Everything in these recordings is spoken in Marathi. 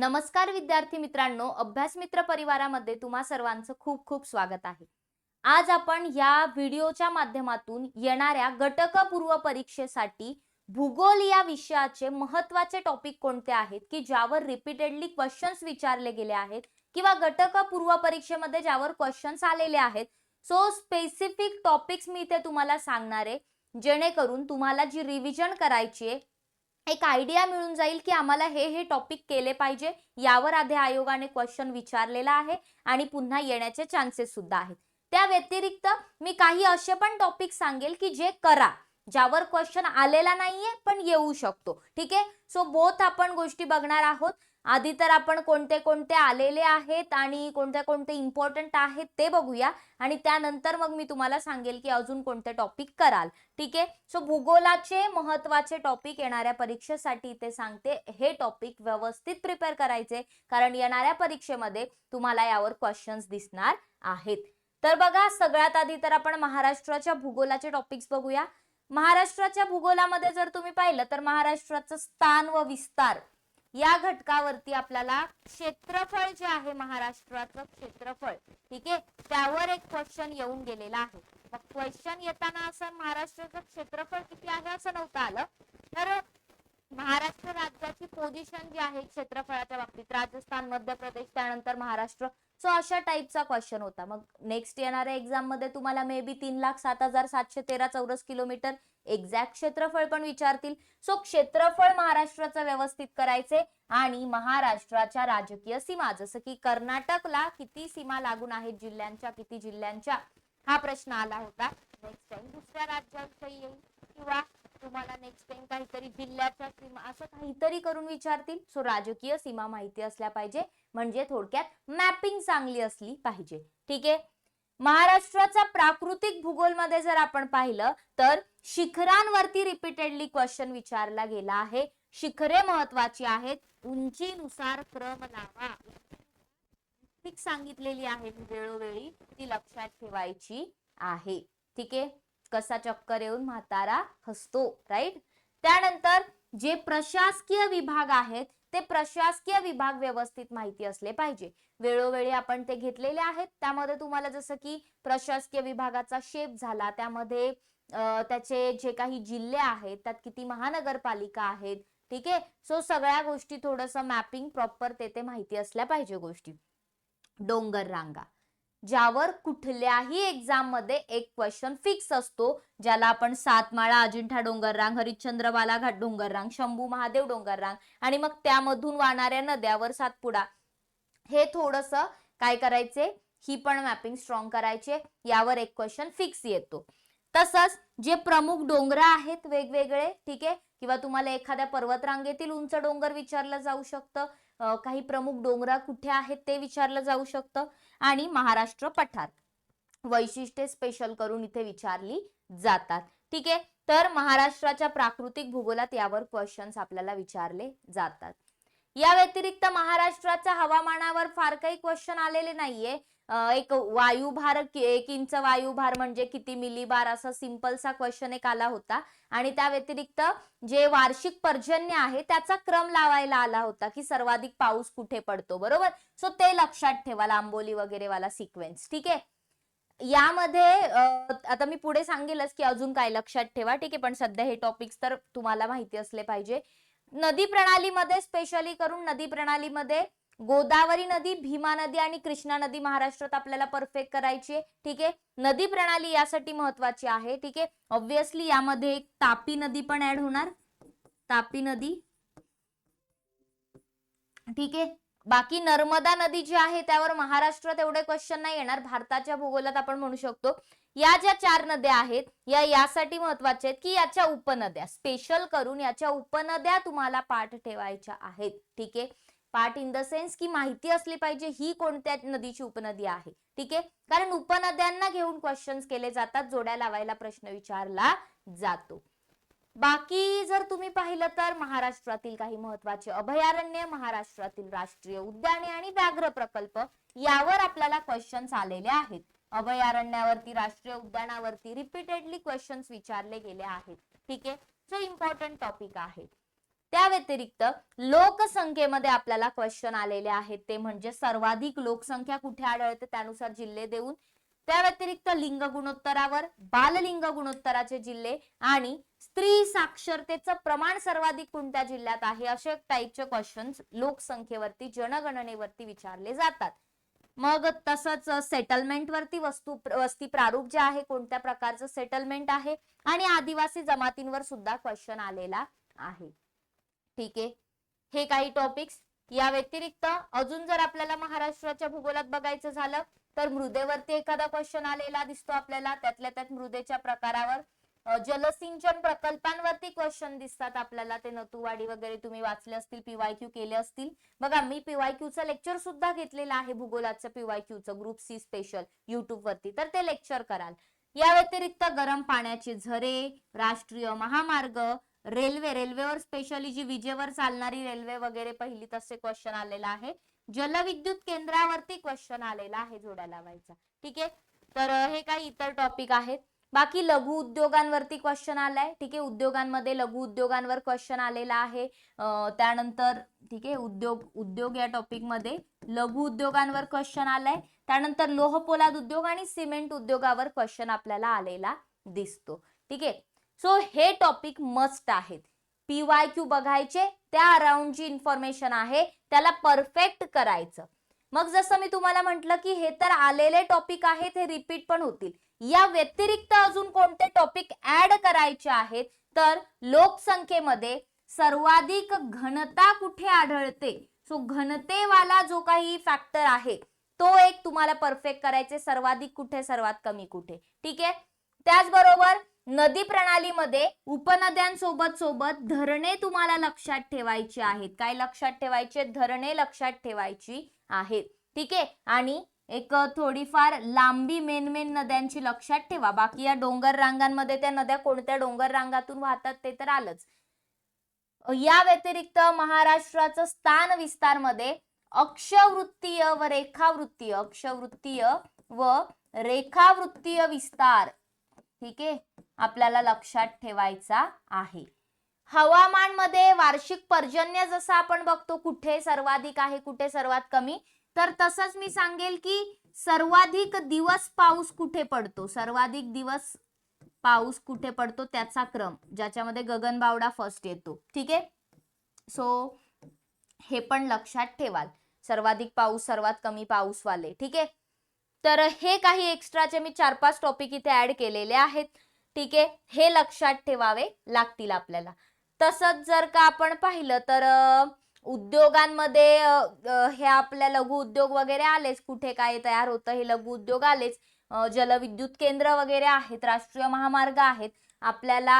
नमस्कार विद्यार्थी मित्रांनो अभ्यास मित्र परिवारामध्ये तुम्हा सर्वांचं खूप खूप स्वागत आहे. आज आपण या व्हिडिओच्या माध्यमातून येणाऱ्या गटकपूर्व परीक्षेसाठी भूगोल या विषयाचे महत्त्वाचे टॉपिक कोणते आहेत की ज्यावर रिपीटेडली क्वेश्चन्स विचारले गेले आहेत किंवा गटकपूर्व परीक्षेमध्ये ज्यावर क्वेश्चन्स आलेले आहेत. सो स्पेसिफिक टॉपिक्स मी इथे तुम्हाला सांगणार आहे. जेणेकरून तुम्हाला जी रिव्हिजन करायची आहे एक आयडिया मिळून जाईल की आम्हाला हे हे टॉपिक केले पाहिजे. यावर आधी आयोगाने क्वेश्चन विचारलेला आहे आणि पुन्हा येण्याचे चान्सेस सुद्धा आहेत. त्या व्यतिरिक्त मी काही असे पण टॉपिक सांगेल की जे करा ज्यावर क्वेश्चन आलेला नाहीये पण येऊ शकतो. ठीक? आहे सो बोथ आपण गोष्टी बघणार आहोत. आधी तर आपण कोणते कोणते आलेले आहेत आणि कोणते कोणते इम्पॉर्टंट आहेत ते बघूया. आणि त्यानंतर मग मी तुम्हाला सांगेल की अजून कोणते टॉपिक कराल. ठीक आहे? सो भूगोलाचे महत्त्वाचे टॉपिक येणाऱ्या परीक्षेसाठी इथे सांगते. हे टॉपिक व्यवस्थित प्रिपेअर करायचे. कारण येणाऱ्या परीक्षेमध्ये तुम्हाला यावर क्वेश्चन्स दिसणार आहेत. तर बघा सगळ्यात आधी तर आपण महाराष्ट्राच्या भूगोलाचे टॉपिक्स बघूया. महाराष्ट्राच्या भूगोलामध्ये जर तुम्ही पाहिलं तर महाराष्ट्राचं स्थान व विस्तार या घटकावरती आपल्याला क्षेत्रफळ जे आहे महाराष्ट्राचं क्षेत्रफळ ठीक आहे? त्यावर एक क्वेश्चन येऊन गेलेला आहे. मग क्वेश्चन येताना असं महाराष्ट्राचं क्षेत्रफळ किती आहे असं नव्हतं आलं. तर महाराष्ट्र राज्याची पोझिशन जी आहे क्षेत्रफळाच्या बाबतीत राजस्थान मध्य प्रदेश त्यानंतर महाराष्ट्र सो अशा टाईपचा क्वेश्चन होता. मग नेक्स्ट येणाऱ्या एक्झाममध्ये तुम्हाला मे बी तीन लाख सात हजार सातशे तेरा चौरस किलोमीटर एक्झॅक्ट क्षेत्रफळ पण विचारतील. सो क्षेत्रफळ महाराष्ट्राचं व्यवस्थित करायचे आणि महाराष्ट्राच्या राजकीय सीमा जसं की कर्नाटकला किती सीमा लागून आहेत जिल्ह्यांच्या किती जिल्ह्यांच्या हा प्रश्न आला होता. नेक्स्ट टाइम दुसऱ्या राज्याविषयी येईल किंवा तुम्हाला नेक्स्ट टाइम काहीतरी जिल्ह्याच्या सीमा असं काहीतरी करून विचारतील. सो राजकीय सीमा माहिती असल्या पाहिजे. म्हणजे थोडक्यात मॅपिंग चांगली असली पाहिजे. ठीक आहे? महाराष्ट्राचा प्राकृतिक भूगोलमध्ये जर आपण पाहिलं तर शिखरांवरती रिपीटेडली क्वेश्चन विचारला गेला आहे. शिखरे महत्वाची आहेत. उंचीनुसार क्रम लावा. सांगितलेली आहे वेळोवेळी. ती लक्षात ठेवायची आहे. ठीक आहे? कसा चक्कर येऊन म्हातारा हसतो राईट त्यानंतर जे प्रशासकीय विभाग आहेत ते प्रशासकीय विभाग व्यवस्थित माहिती असले पाहिजे. वेळोवेळी आपण ते घेतलेले आहेत. त्यामध्ये तुम्हाला जसं की प्रशासकीय विभागाचा शेप झाला त्यामध्ये त्याचे जे काही जिल्हे आहेत त्यात किती महानगरपालिका आहेत ठीक आहे? सो सगळ्या गोष्टी थोडस मॅपिंग प्रॉपर ते ते माहिती असल्या पाहिजे गोष्टी. डोंगर रांगा ज्यावर कुठल्याही एक्झाममध्ये एक क्वेश्चन फिक्स असतो. ज्याला आपण सातमाळा अजिंठा डोंगररांग हरिश्चंद्र बालाघाट डोंगररांग शंभू महादेव डोंगररांग आणि मग त्यामधून वाहणाऱ्या नद्यावर सातपुडा. हे थोडस काय करायचे? ही पण मॅपिंग स्ट्रॉंग करायचे. यावर एक क्वेश्चन फिक्स येतो. तसंच जे प्रमुख डोंगर आहेत वेगवेगळे ठीक आहे? किंवा तुम्हाला एखाद्या पर्वतरांगेतील उंच डोंगर विचारलं जाऊ शकतं काही प्रमुख डोंगरा कुठे आहेत ते विचारलं जाऊ शकतं आणि महाराष्ट्र पठार. वैशिष्ट्ये स्पेशल करून इथे विचारली जातात ठीक आहे? तर महाराष्ट्राच्या प्राकृतिक भूगोलात यावर क्वेश्चन्स आपल्याला विचारले जातात. या व्यतिरिक्त महाराष्ट्राच्या हवामानावर फार काही क्वेश्चन आलेले नाहीये. एक वायुभार एक इंच वायुभार म्हणजे किती मिलीबार असा सिंपलसा क्वेश्चन एक आला होता. आणि त्या व्यतिरिक्त जे वार्षिक पर्जन्य आहे त्याचा क्रम लावायला आला होता की सर्वाधिक पाऊस कुठे पडतो बरोबर? सो ते लक्षात ठेवा लांबोली वगैरे वाला सिक्वेन्स ठीक आहे? यामध्ये आता मी पुढे सांगेलच की अजून काय लक्षात ठेवा ठीक आहे? पण सध्या हे टॉपिक्स तर तुम्हाला माहिती असले पाहिजे. नदी प्रणालीमध्ये स्पेशली करून नदी प्रणालीमध्ये गोदावरी नदी भीमा नदी आणि कृष्णा नदी महाराष्ट्रात आपल्याला परफेक्ट करायची आहे. ठीक आहे? नदी प्रणाली यासाठी महत्वाची आहे. ठीक आहे? ऑब्विसली यामध्ये एक तापी नदी पण ऍड होणार. तापी नदी. ठीक आहे? बाकी नर्मदा नदी जी आहे त्यावर महाराष्ट्रात एवढे क्वेश्चन नाही येणार. भारताच्या भूगोलात आपण म्हणू शकतो. या ज्या चार नद्या आहेत या यासाठी महत्त्वाच्या आहेत की याच्या उपनद्या. स्पेशल करून याच्या उपनद्या तुम्हाला पाठ ठेवायच्या आहेत. ठीक आहे? पार्ट इन द सेन्स की माहिती असली पाहिजे ही कोणत्या नदीची उपनदी आहे? ठीक आहे? कारण उपनद्यांना घेऊन क्वेश्चन्स केले जातात जोड्या लावायला प्रश्न विचारला जातो. बाकी जर तुम्ही पाहिलं तर महाराष्ट्रातील काही महत्त्वाचे अभयारण्य महाराष्ट्रातील राष्ट्रीय उद्याने आणि व्याघ्र प्रकल्प यावर आपल्याला क्वेश्चन्स आलेले आहेत. अभयारण्यावरती राष्ट्रीय उद्यानावरती रिपीटेडली क्वेश्चन्स विचारले गेले आहेत. ठीक आहे? सो इम्पॉर्टंट टॉपिक आहे. त्या व्यतिरिक्त लोकसंख्येमध्ये आपल्याला क्वेश्चन आलेले आहेत. ते म्हणजे सर्वाधिक लोकसंख्या कुठे आढळते? त्यानुसार जिल्हे देऊन. त्या व्यतिरिक्त लिंग गुणोत्तरावर बाललिंग गुणोत्तराचे जिल्हे आणि स्त्री साक्षरतेचं प्रमाण सर्वाधिक कोणत्या जिल्ह्यात आहे? असे टाईपचे क्वेश्चन्स लोकसंख्येवरती जनगणनेवरती विचारले जातात. मग तसंच सेटलमेंट वरती वस्तू वस्ती प्रारूप जे आहे कोणत्या प्रकारचं सेटलमेंट आहे? आणि आदिवासी जमातींवर सुद्धा क्वेश्चन आलेला आहे. ठीक आहे. हे काही टॉपिक्स या व्यतिरिक्त अजून जर आपल्याला महाराष्ट्राच्या भूगोलात बघायचं झालं तर मृदेवरती एखादा क्वेश्चन आलेला दिसतो आपल्याला. त्यातल्या त्यात मृदेच्या प्रकारावर जलसिंचन प्रकल्पांवरती क्वेश्चन दिसतात आपल्याला. ते नतुवाडी वगैरे तुम्ही वाचले असतील पीवायक्यू केले असतील. बघा मी पीवायक्यू क्यूचं लेक्चर सुद्धा घेतलेलं आहे भूगोलाचं पीवायक्यू चं ग्रुप सी स्पेशल युट्यूब वरती. तर ते लेक्चर कराल. या व्यतिरिक्त गरम पाण्याचे झरे राष्ट्रीय महामार्ग रेल्वे रेल्वेवर स्पेशली जी विजेवर चालणारी रेल्वे वगैरे पहिली तसे क्वेश्चन आलेला आहे. जलविद्युत केंद्रावरती क्वेश्चन आलेला आहे जोड्या लावायचा. ठीक आहे? तर हे काही इतर टॉपिक आहेत. बाकी लघु उद्योगांवरती क्वेश्चन आलाय. ठीक आहे? उद्योगांमध्ये लघु उद्योगांवर क्वेश्चन आलेला आहे. त्यानंतर ठीक आहे? उद्योग उद्योग या टॉपिकमध्ये लघु उद्योगांवर क्वेश्चन आलाय. त्यानंतर लोह पोलाद उद्योग आणि सिमेंट उद्योगावर क्वेश्चन आपल्याला आलेला दिसतो. ठीक आहे? सो हे टॉपिक मस्ट आहेत. पीवाय क्यू बघायचे त्या अराउंड जी इन्फॉर्मेशन आहे त्याला परफेक्ट करायचं. मग जसं मी तुम्हाला म्हटलं की हे तर आलेले टॉपिक आहेत हे रिपीट पण होतील. या व्यतिरिक्त अजून कोणते टॉपिक ऍड करायचे आहेत? तर लोकसंख्येमध्ये सर्वाधिक घनता कुठे आढळते? सो घनतेवाला जो काही फॅक्टर आहे तो एक तुम्हाला परफेक्ट करायचे सर्वाधिक कुठे सर्वात कमी कुठे. ठीक आहे? त्याचबरोबर नदी प्रणालीमध्ये उपनद्यांसोबत सोबत धरणे तुम्हाला लक्षात ठेवायची आहेत. काय लक्षात ठेवायचे? धरणे लक्षात ठेवायची आहेत. ठीक आहे? आणि एक थोडीफार लांबी मेन मेन नद्यांची लक्षात ठेवा. बाकी या डोंगर रांगांमध्ये त्या नद्या कोणत्या डोंगर रांगातून वाहतात ते तर आलंच. या व्यतिरिक्त महाराष्ट्राचं स्थान विस्तारमध्ये अक्षवृत्तीय व रेखावृत्तीय अक्षवृत्तीय व रेखावृत्तीय विस्तार ठीक आहे? आपल्याला लक्षात ठेवायचा आहे. हवामानमध्ये वार्षिक पर्जन्य जसं आपण बघतो कुठे सर्वाधिक आहे कुठे सर्वात कमी तर तसंच मी सांगेल की सर्वाधिक दिवस पाऊस कुठे पडतो? सर्वाधिक दिवस पाऊस कुठे पडतो त्याचा क्रम ज्याच्यामध्ये गगनबावडा फर्स्ट येतो. ठीक आहे? सो हे पण लक्षात ठेवाल. सर्वाधिक पाऊस सर्वात कमी पाऊस वाले ठीक आहे? तर हे काही एक्स्ट्राचे मी चार पाच टॉपिक इथे ऍड केलेले आहेत ठीक आहे? हे लक्षात ठेवावे लागतील आपल्याला. तसंच जर का आपण पाहिलं तर उद्योगांमध्ये हे आपल्या लघु उद्योग वगैरे आलेच. कुठे काय तयार होतं हे लघु उद्योग आलेच. जलविद्युत केंद्र वगैरे आहेत राष्ट्रीय महामार्ग आहेत. आपल्याला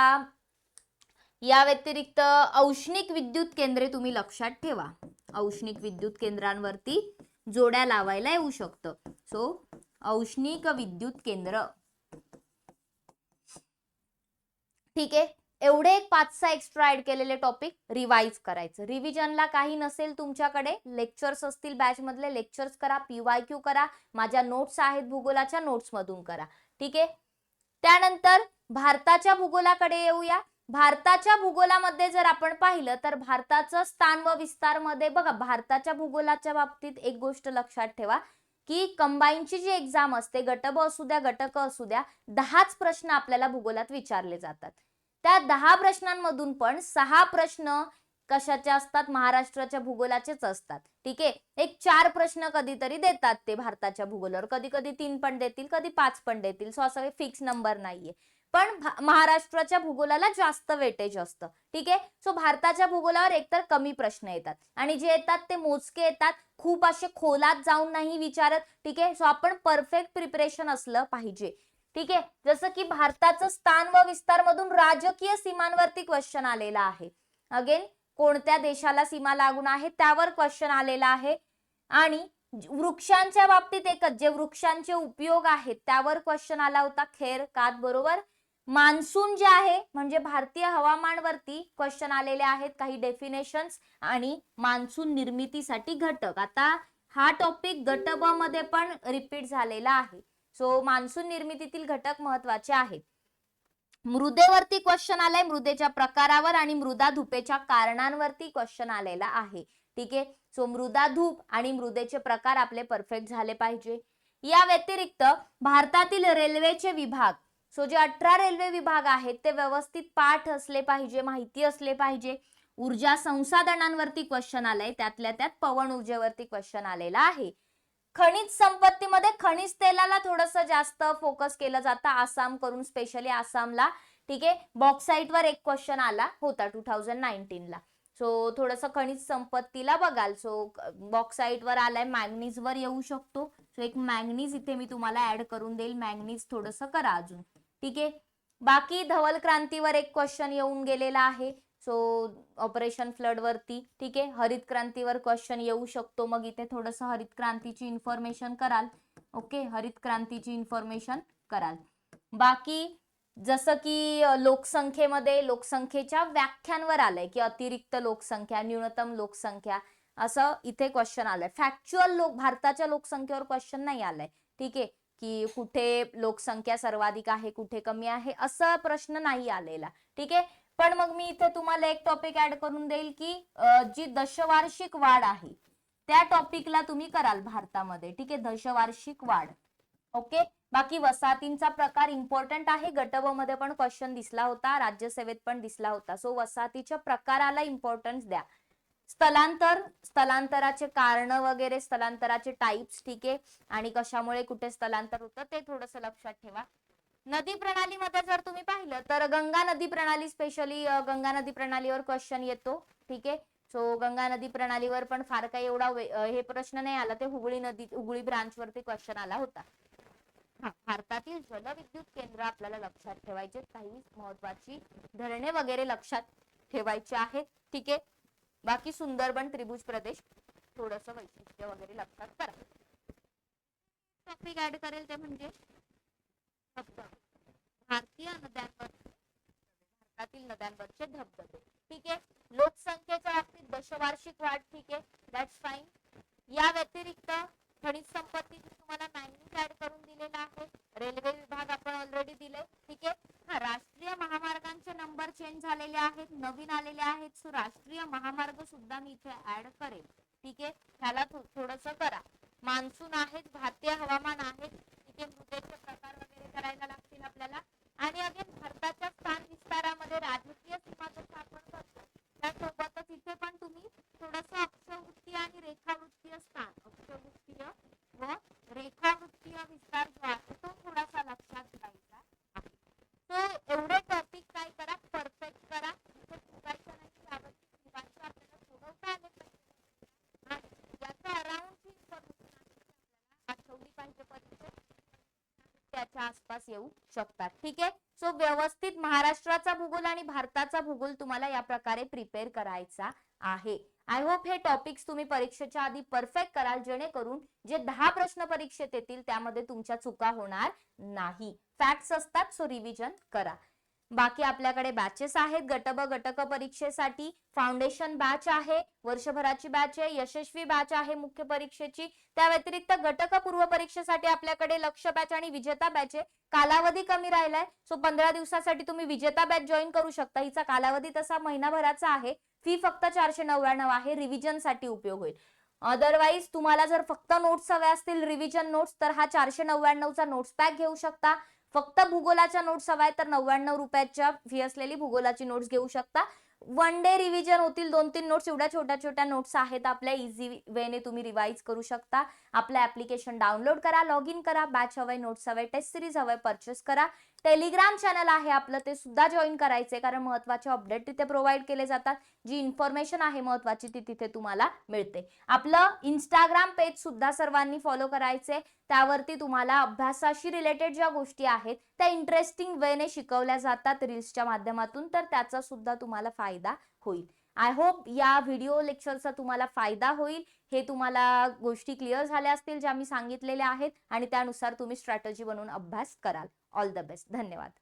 या व्यतिरिक्त औष्णिक विद्युत केंद्रे तुम्ही लक्षात ठेवा. औष्णिक विद्युत केंद्रांवरती जोड्या लावायला येऊ शकतं. सो औष्णिक विद्युत केंद्र. ठीक आहे. एवढे एक पाच सहा एक्स्ट्रा ऍड केलेले टॉपिक रिवाईज करायचं. रिव्हिजनला काही नसेल तुमच्याकडे. लेक्चर्स असतील बॅच मधले लेक्चर्स करा पीवाय क्यू करा. माझ्या नोट्स आहेत भूगोलाच्या नोट्स मधून करा. ठीक आहे? त्यानंतर भारताच्या भूगोलाकडे येऊया. भारताच्या भूगोलामध्ये जर आपण पाहिलं तर भारताचं स्थान व विस्तारमध्ये बघा भारताच्या भूगोलाच्या बाबतीत एक गोष्ट लक्षात ठेवा. की कंबाईनची जी एक्झाम असते गटब असू द्या गटक असू द्या दहाच प्रश्न आपल्याला भूगोलात विचारले जातात. त्या दहा प्रश्नांमधून पण सहा प्रश्न कशाचे असतात? महाराष्ट्राच्या भूगोलाचेच असतात. ठीक आहे? एक चार प्रश्न कधीतरी देतात ते भारताच्या भूगोलावर. कधी कधी तीन पण देतील कधी पाच पण देतील. सो असं फिक्स नंबर नाहीये. पण महाराष्ट्राच्या भूगोलाला जास्त वेटेज असतं. ठीक आहे? सो भारताच्या भूगोलावर एकतर कमी प्रश्न येतात. आणि जे येतात ते मोजके येतात. खूप असे खोलात जाऊन नाही विचारत. ठीक आहे? सो आपण परफेक्ट प्रिपरेशन असलं पाहिजे. ठीक आहे? जसं की भारताचं स्थान व विस्तार मधून राजकीय सीमांवरती क्वेश्चन आलेला आहे. अगेन कोणत्या देशाला सीमा लागून आहे? त्यावर क्वेश्चन आलेला आहे. आणि वृक्षांच्या बाबतीत एकच जे वृक्षांचे उपयोग आहेत त्यावर क्वेश्चन आला होता. खेर कात बरोबर? मान्सून जे आहे म्हणजे भारतीय हवामानवरती क्वेश्चन आलेले आहेत. काही डेफिनेशन्स आणि मान्सून निर्मितीसाठी घटक. आता हा टॉपिक गट ब मध्ये पण रिपीट झालेला आहे. सो मान्सून निर्मितीतील घटक महत्त्वाचे आहेत. मृदेवरती क्वेश्चन आलाय मृदेच्या प्रकारावर आणि मृदा धुपेच्या कारणांवरती क्वेश्चन आलेला आहे. ठीक आहे? सो मृदा धूप आणि मृदेचे प्रकार आपले परफेक्ट झाले पाहिजे. या व्यतिरिक्त भारतातील रेल्वेचे विभाग सो जे अठरा रेल्वे विभाग आहेत ते व्यवस्थित पाठ असले पाहिजे माहिती असले पाहिजे. ऊर्जा संसाधनांवरती क्वेश्चन आलाय त्यातल्या त्यात पवन ऊर्जेवरती क्वेश्चन आलेला आहे. खनिज संपत्तीमध्ये खनिज तेलाला थोडस जास्त फोकस केलं जातं आसाम करून स्पेशली आसामला. ठीक आहे बॉक्साईट वर एक क्वेश्चन आला होता टू थाउजंड नाईन्टीनला सो थोडस खनिज संपत्तीला बघाल. सो बॉक्साईट वर आलाय मॅग्नीज वर येऊ शकतो. सो एक मॅग्नीज इथे मी तुम्हाला ऍड करून देईल मॅग्नीज थोडस करा अजून. ठीक आहे? बाकी धवल क्रांतीवर एक क्वेश्चन येऊन गेलेला आहे. सो ऑपरेशन फ्लडवरती ठीक आहे? हरित क्रांतीवर क्वेश्चन येऊ शकतो. मग इथे थोडस हरित क्रांतीची इन्फॉर्मेशन कराल. ओके हरित क्रांतीची इन्फॉर्मेशन कराल. बाकी जसं की लोकसंख्येमध्ये लोकसंख्येच्या व्याख्यांवर आलंय की अतिरिक्त लोकसंख्या न्यूनतम लोकसंख्या असं इथे क्वेश्चन आलंय. फॅक्च्युअल लोक भारताच्या लोकसंख्येवर क्वेश्चन नाही आलाय. ठीक आहे? की कुठे लोकसंख्या सर्वाधिक आहे कुठे कमी आहे असा प्रश्न नाही आलेला. ठीक आहे? पण मग मी इथे तुम्हाला एक टॉपिक ऍड करून देईल की जी दशवार्षिक वाढ आहे त्या टॉपिकला तुम्ही कराल भारतामध्ये. ठीक आहे? दशवार्षिक वाढ. ओके? बाकी वसाहतींचा प्रकार इम्पॉर्टंट आहे. गटमध्ये पण क्वेश्चन दिसला होता राज्यसेवेत पण दिसला होता. सो वसाहतीच्या प्रकाराला इम्पॉर्टन्स द्या. स्थलांतर स्थलांतराचे कारण वगैरे स्थलांतराचे टाइप्स ठीक आहे? आणि कशामुळे कुठे स्थलांतर होतं ते थोडस लक्षात ठेवा. नदी प्रणालीमध्ये जर तुम्ही पाहिलं तर गंगा नदी प्रणाली स्पेशली गंगा नदी प्रणालीवर क्वेश्चन येतो ठीक आहे? सो गंगा नदी प्रणालीवर पण फार काही एवढा वे- हे प्रश्न नाही आला. ते हुगळी नदी हुगळी ब्रांच वरती क्वेश्चन आला होता. भारतातील जलविद्युत केंद्र आपल्याला लक्षात ठेवायचे काही महत्वाची धरणे वगैरे लक्षात ठेवायचे आहेत ठीक आहे? बाकी सुंदरबन त्रिभुज प्रदेश थोडस वैशिष्ट्य वगैरे लक्षात करा. टॉपिक ऍड करेल ते म्हणजे भारतीय नद्यांवर भारतातील नद्यांवरचे धबधबे. ठीक आहे? लोकसंख्येच्या बाबतीत दशवार्षिक वाढ ठीक आहे. दॅट्स फाईन या व्यतिरिक्त खनिज संपत्ती तुम्हाला मॅन्युअल ऍड करून दिलेला आहे. रेल्वे विभाग आपण ऑलरेडी दिले. ठीक आहे? हा राष्ट्रीय चेंज झालेले आहेत नवीन आलेले आहेत. सो राष्ट्रीय महामार्ग सुद्धा मी इथे ऍड करेल ठीक आहे? ह्याला थोडस करा. मान्सून आहेत भारतीय हवामान आहेत. तिथे मृदेचे प्रकार वगैरे करायला लागतील आपल्याला. आणि अगेन भारताच्या स्थान विस्तारामध्ये राजकीय सीमा जसं आपण करतो त्यासोबतच इथे पण तुम्ही थोडस अक्षवृत्तीय आणि रेखावृत्तीय स्थान अक्षवृत्तीय व रेखावृत्तीय विस्तार जो आहे तो थोडासा लक्षात घ्यायचा आहे तो एवढे टॉपिक काय करा परफेक्ट करा इथे चुकायचं नाही यावरती निवांत आपल्याला सोडवता आले पाहिजे आणि याचा अराउंडची इन्फॉर्मेशन आपल्याला आठवली पाहिजे परीक्षेत त्याच्या आसपास येऊ शकतात. ठीक आहे? सो व्यवस्थित महाराष्ट्राचा भूगोल आणि भारताचा भूगोल तुम्हाला या प्रकारे प्रिपेअर करायचा आहे. आय होप हे टॉपिक्स तुम्ही परीक्षेच्या आधी परफेक्ट कराल जेणेकरून जे दहा प्रश्न परीक्षेत येतील त्यामध्ये तुमच्या चुका होणार नाही. फॅक्ट्स असतात सो रिव्हिजन करा. बाकी आपल्याकडे बॅचेस आहेत. गट ब गटक परीक्षेसाठी फाउंडेशन बॅच आहे. वर्षभराची बॅच आहे. यशस्वी बॅच आहे मुख्य परीक्षेची. त्या व्यतिरिक्त घटक पूर्व परीक्षेसाठी आपल्याकडे लक्ष बॅच आणि विजेता बॅच आहे. कालावधी कमी राहिलाय. सो पंधरा दिवसासाठी तुम्ही विजेता बॅच जॉईन करू शकता. हिचा कालावधी तसा महिनाभराचा आहे. फी फक्त चारशे नव्याण्णव आहे. रिव्हिजनसाठी उपयोग होईल. अदरवाईज तुम्हाला जर फक्त नोट्स हव्या असतील रिव्हिजन नोट्स तर हा चारशे नव्याण्णवचा नोट्स पॅक घेऊ शकता. फक्त भूगोलाच्या नोट्स हवाय तर नव्याण्णव रुपयाच्या फी असलेली भूगोलाची नोट्स घेऊ शकता. वन डे रिव्हिजन होतील दोन तीन नोट्स एवढ्या छोट्या छोट्या नोट्स आहेत आपल्या इझी वेने तुम्ही रिवाईज करू शकता. आपलं ऍप्लिकेशन डाउनलोड करा लॉग इन करा बॅच हवाय नोट्स हवाय टेस्ट सिरीज हवाय परचेस करा. टेलिग्राम चॅनल आहे आपलं ते सुद्धा जॉईन करायचे कारण महत्त्वाचे अपडेट तिथे प्रोव्हाइड केले जातात. जी इन्फॉर्मेशन आहे महत्वाची ती तिथे तुम्हाला मिळते. आपलं इंस्टाग्राम पेज सुद्धा सर्वांनी फॉलो करायचे त्यावरती तुम्हाला अभ्यासाशी रिलेटेड ज्या गोष्टी आहेत त्या इंटरेस्टिंग वेने शिकवल्या जातात रील्सच्या माध्यमातून तर त्याचा सुद्धा तुम्हाला फायदा होईल. आय होप या व्हिडिओ लेक्चरचा तुम्हाला फायदा होईल. हे तुम्हाला गोष्टी क्लिअर झाल्या असतील ज्या मी सांगितलेल्या आहेत आणि त्यानुसार तुम्ही स्ट्रॅटजी बनवून अभ्यास कराल. ऑल द बेस्ट धन्यवाद.